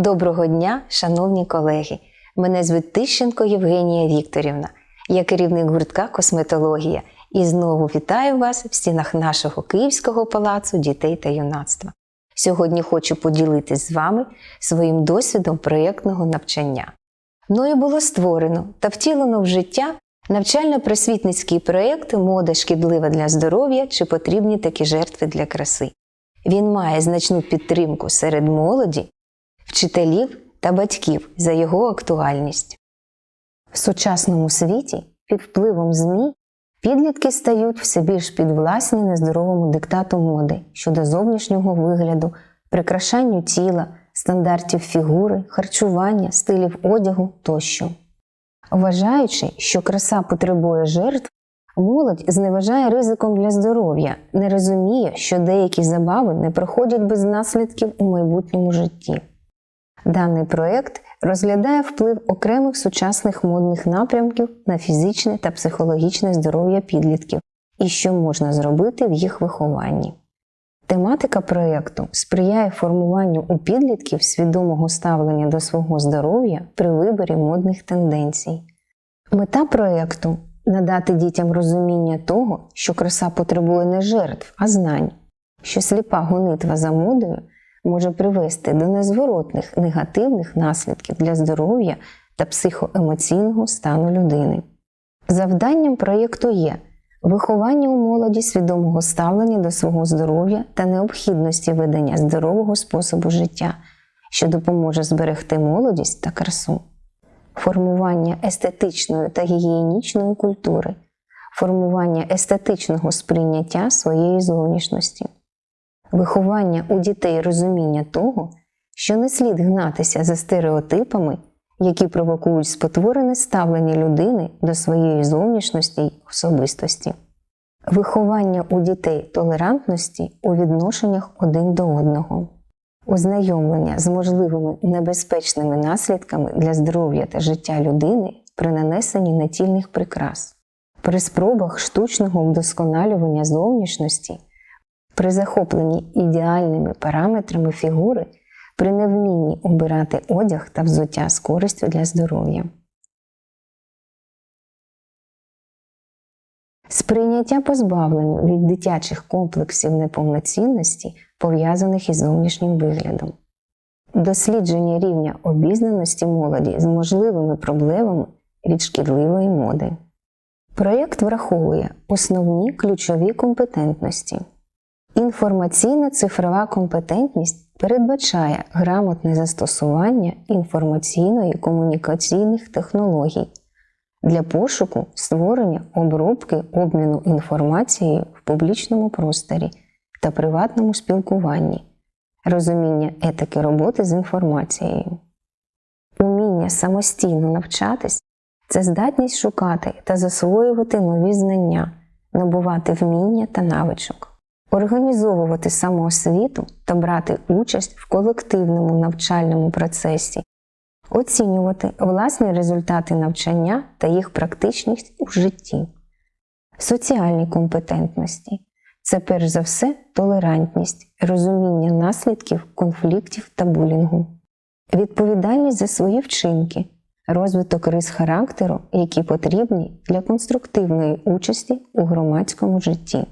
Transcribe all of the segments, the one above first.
Доброго дня, шановні колеги! Мене звуть Тищенко Євгенія Вікторівна. Я керівник гуртка косметологія і знову вітаю вас в стінах нашого Київського палацу дітей та юнацтва. Сьогодні хочу поділитись з вами своїм досвідом проєктного навчання. Мною було створено та втілено в життя навчально-просвітницький проєкт Мода шкідлива для здоров'я чи потрібні такі жертви для краси. Він має значну підтримку серед молоді, вчителів та батьків за його актуальність. В сучасному світі під впливом ЗМІ підлітки стають все більш підвласні нездоровому диктату моди щодо зовнішнього вигляду, прикрашанню тіла, стандартів фігури, харчування, стилів одягу тощо. Вважаючи, що краса потребує жертв, молодь зневажає ризиком для здоров'я, не розуміє, що деякі забави не проходять без наслідків у майбутньому житті. Даний проєкт розглядає вплив окремих сучасних модних напрямків на фізичне та психологічне здоров'я підлітків і що можна зробити в їх вихованні. Тематика проєкту сприяє формуванню у підлітків свідомого ставлення до свого здоров'я при виборі модних тенденцій. Мета проєкту надати дітям розуміння того, що краса потребує не жертв, а знань, що сліпа гонитва за модою може привести до незворотних негативних наслідків для здоров'я та психоемоційного стану людини. Завданням проєкту є виховання у молоді свідомого ставлення до свого здоров'я та необхідності ведення здорового способу життя, що допоможе зберегти молодість та красу, формування естетичної та гігієнічної культури, формування естетичного сприйняття своєї зовнішності виховання у дітей розуміння того, що не слід гнатися за стереотипами, які провокують спотворене ставлення людини до своєї зовнішності й особистості, виховання у дітей толерантності у відношеннях один до одного, ознайомлення з можливими небезпечними наслідками для здоров'я та життя людини при нанесенні натільних прикрас, при спробах штучного вдосконалювання зовнішності при захопленні ідеальними параметрами фігури, при невмінні обирати одяг та взуття з користю для здоров'я. Сприйняття позбавлення від дитячих комплексів неповноцінності, пов'язаних із зовнішнім виглядом, дослідження рівня обізнаності молоді з можливими проблемами від шкідливої моди. Проєкт враховує основні ключові компетентності. Інформаційна цифрова компетентність передбачає грамотне застосування інформаційної комунікаційних технологій для пошуку, створення, обробки, обміну інформацією в публічному просторі та приватному спілкуванні, розуміння етики роботи з інформацією. Уміння самостійно навчатись це здатність шукати та засвоювати нові знання, набувати вміння та навичок організовувати самоосвіту та брати участь в колективному навчальному процесі, оцінювати власні результати навчання та їх практичність у житті, соціальні компетентності це перш за все толерантність, розуміння наслідків конфліктів та булінгу, відповідальність за свої вчинки. Розвиток рис характеру, які потрібні для конструктивної участі у громадському житті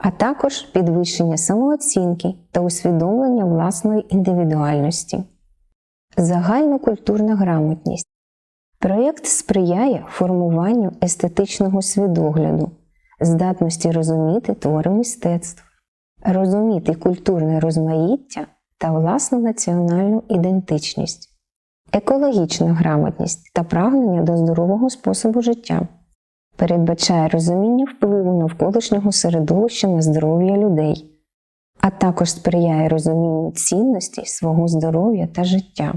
а також підвищення самооцінки та усвідомлення власної індивідуальності. Загальнокультурна грамотність. Проєкт сприяє формуванню естетичного свідогляду, здатності розуміти твори мистецтв, розуміти культурне розмаїття та власну національну ідентичність, екологічна грамотність та прагнення до здорового способу життя передбачає розуміння впливу навколишнього середовища на здоров'я людей, а також сприяє розумінню цінності свого здоров'я та життя.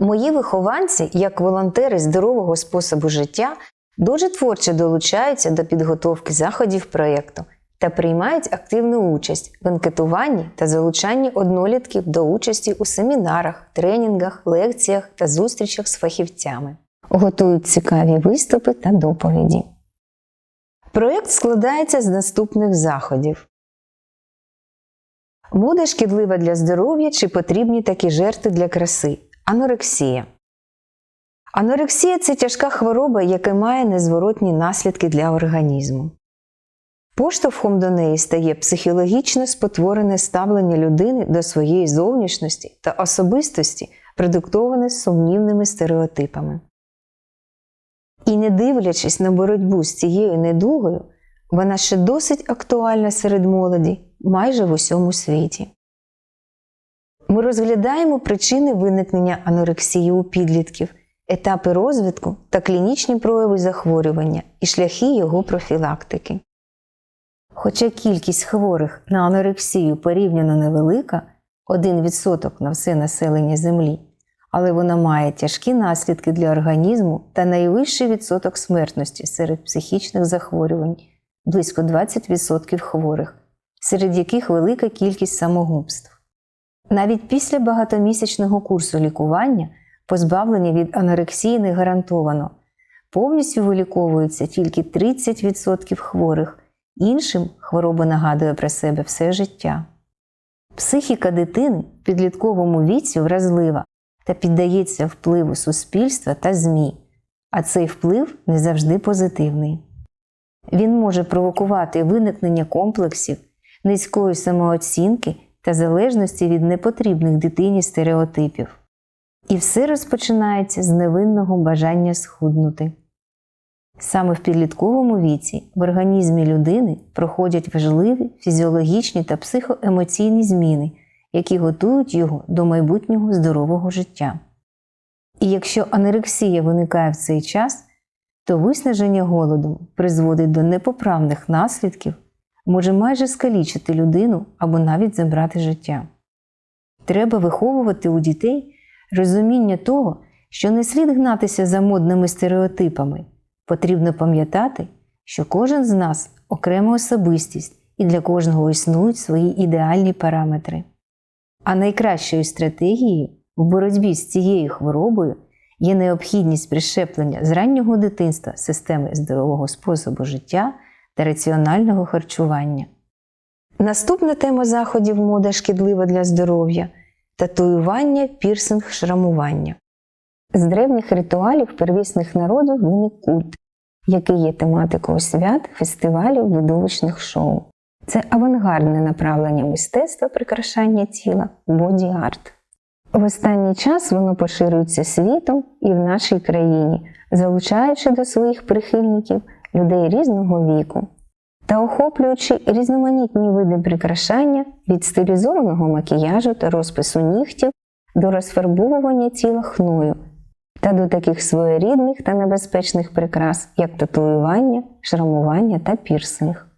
Мої вихованці, як волонтери здорового способу життя, дуже творче долучаються до підготовки заходів проєкту та приймають активну участь в анкетуванні та залучанні однолітків до участі у семінарах, тренінгах, лекціях та зустрічах з фахівцями готують цікаві виступи та доповіді. Проєкт складається з наступних заходів. Мода шкідлива для здоров'я чи потрібні такі жертви для краси? Анорексія. Анорексія це тяжка хвороба, яка має незворотні наслідки для організму. Поштовхом до неї стає психологічно спотворене ставлення людини до своєї зовнішності та особистості, продиктоване сумнівними стереотипами. І не дивлячись на боротьбу з цією недугою, вона ще досить актуальна серед молоді майже в усьому світі. Ми розглядаємо причини виникнення анорексії у підлітків, етапи розвитку та клінічні прояви захворювання і шляхи його профілактики. Хоча кількість хворих на анорексію порівняно невелика 1% на все населення Землі, але вона має тяжкі наслідки для організму та найвищий відсоток смертності серед психічних захворювань близько 20% хворих, серед яких велика кількість самогубств. Навіть після багатомісячного курсу лікування позбавлення від анорексії не гарантовано. Повністю виліковується тільки 30% хворих, іншим хвороба нагадує про себе все життя. Психіка дитини в підлітковому віці вразлива та піддається впливу суспільства та ЗМІ, а цей вплив не завжди позитивний. Він може провокувати виникнення комплексів, низької самооцінки та залежності від непотрібних дитині стереотипів. І все розпочинається з невинного бажання схуднути. Саме в підлітковому віці в організмі людини проходять важливі фізіологічні та психоемоційні зміни, які готують його до майбутнього здорового життя. І якщо анорексія виникає в цей час, то виснаження голодом призводить до непоправних наслідків, може майже скалічити людину або навіть забрати життя. Треба виховувати у дітей розуміння того, що не слід гнатися за модними стереотипами. Потрібно пам'ятати, що кожен з нас окрема особистість і для кожного існують свої ідеальні параметри. А найкращою стратегією в боротьбі з цією хворобою є необхідність прищеплення з раннього дитинства системи здорового способу життя та раціонального харчування. Наступна тема заходів мода шкідлива для здоров'я татуювання, пірсинг, шрамування. З древніх ритуалів первісних народів виник культ, який є тематикою свят, фестивалів, видовищних шоу. Це авангардне направлення мистецтва прикрашання тіла боді-арт. В останній час воно поширюється світом і в нашій країні, залучаючи до своїх прихильників людей різного віку та охоплюючи різноманітні види прикрашання від стилізованого макіяжу та розпису нігтів до розфарбовування тіла хною та до таких своєрідних та небезпечних прикрас, як татуювання, шрамування та пірсинг.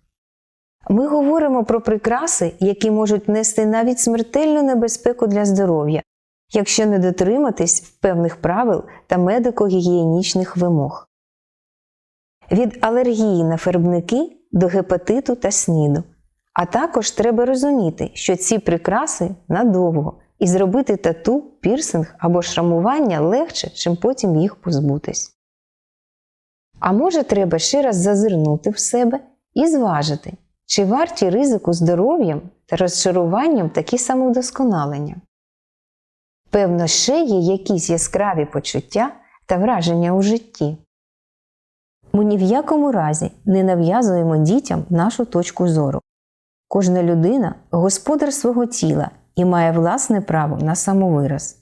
Ми говоримо про прикраси, які можуть нести навіть смертельну небезпеку для здоров'я, якщо не дотриматись певних правил та медико-гігієнічних вимог. Від алергії на фарбники до гепатиту та сніду. А також треба розуміти, що ці прикраси надовго і зробити тату, пірсинг або шрамування легше, чим потім їх позбутись. А може, треба ще раз зазирнути в себе і зважити, чи варті ризику здоров'ям та розчаруванням такі самовдосконалення. Певно, ще є якісь яскраві почуття та враження у житті. Ми ні в якому разі не нав'язуємо дітям нашу точку зору. Кожна людина господар свого тіла і має власне право на самовираз.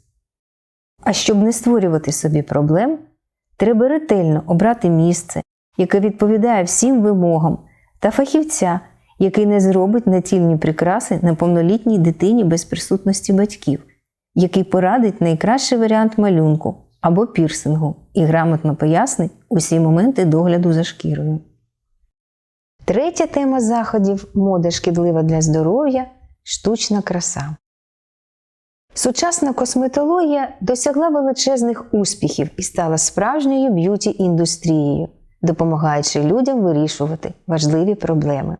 А щоб не створювати собі проблем, треба ретельно обрати місце, яке відповідає всім вимогам, та фахівця, який не зробить натільні прикраси неповнолітній дитині без присутності батьків, який порадить найкращий варіант малюнку або пірсингу і грамотно пояснить усі моменти догляду за шкірою. Третя тема заходів мода шкідлива для здоров'я штучна краса. Сучасна косметологія досягла величезних успіхів і стала справжньою б'юті індустрією, допомагаючи людям вирішувати важливі проблеми.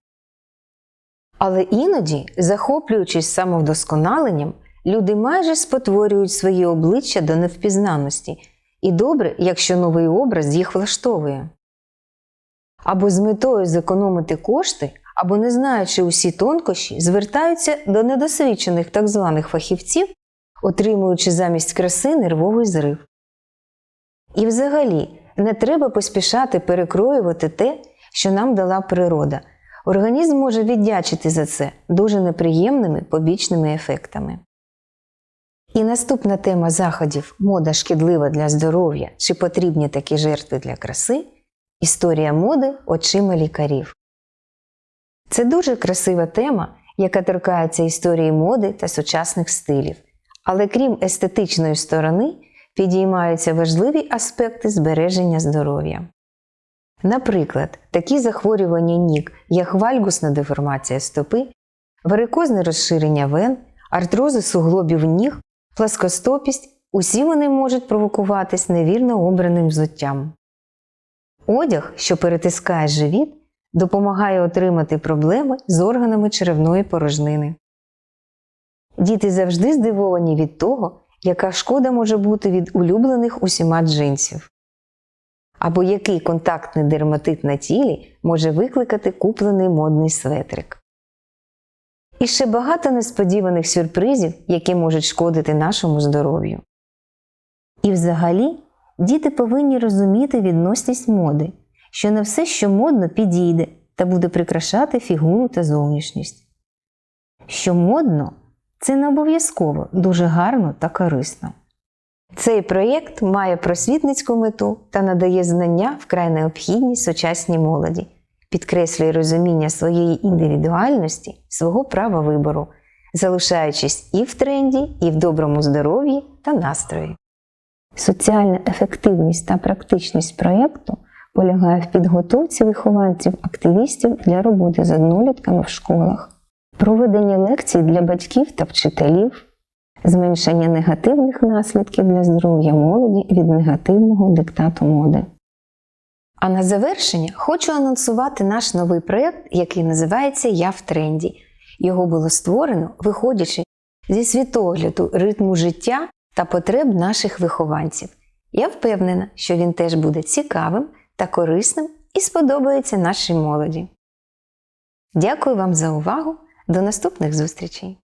Але іноді, захоплюючись самовдосконаленням, люди майже спотворюють свої обличчя до невпізнаності, і добре, якщо новий образ їх влаштовує. Або з метою зекономити кошти, або не знаючи усі тонкощі, звертаються до недосвідчених так званих фахівців, отримуючи замість краси нервовий зрив. І взагалі не треба поспішати перекроювати те, що нам дала природа. Організм може віддячити за це дуже неприємними побічними ефектами. І наступна тема заходів мода шкідлива для здоров'я чи потрібні такі жертви для краси історія моди очима лікарів. Це дуже красива тема, яка торкається історії моди та сучасних стилів. Але крім естетичної сторони, підіймаються важливі аспекти збереження здоров'я. Наприклад, такі захворювання ніг, як вальгусна деформація стопи, варикозне розширення вен, артрози суглобів ніг, пласкостопість усі вони можуть провокуватись невірно обраним взуттям. Одяг, що перетискає живіт, допомагає отримати проблеми з органами черевної порожнини. Діти завжди здивовані від того, яка шкода може бути від улюблених усіма джинсів, або який контактний дерматит на тілі може викликати куплений модний светрик. І ще багато несподіваних сюрпризів, які можуть шкодити нашому здоров'ю. І взагалі діти повинні розуміти відносність моди, що не все, що модно, підійде та буде прикрашати фігуру та зовнішність. Що модно це не обов'язково дуже гарно та корисно. Цей проєкт має просвітницьку мету та надає знання вкрай необхідні сучасній молоді, підкреслює розуміння своєї індивідуальності, свого права вибору, залишаючись і в тренді, і в доброму здоров'ї та настрої. Соціальна ефективність та практичність проєкту полягає в підготовці вихованців-активістів для роботи з однолітками в школах, проведення лекцій для батьків та вчителів, зменшення негативних наслідків для здоров'я молоді від негативного диктату моди. А на завершення хочу анонсувати наш новий проєкт, який називається Я в тренді. Його було створено, виходячи зі світогляду ритму життя та потреб наших вихованців. Я впевнена, що він теж буде цікавим та корисним і сподобається нашій молоді. Дякую вам за увагу! До наступних зустрічей!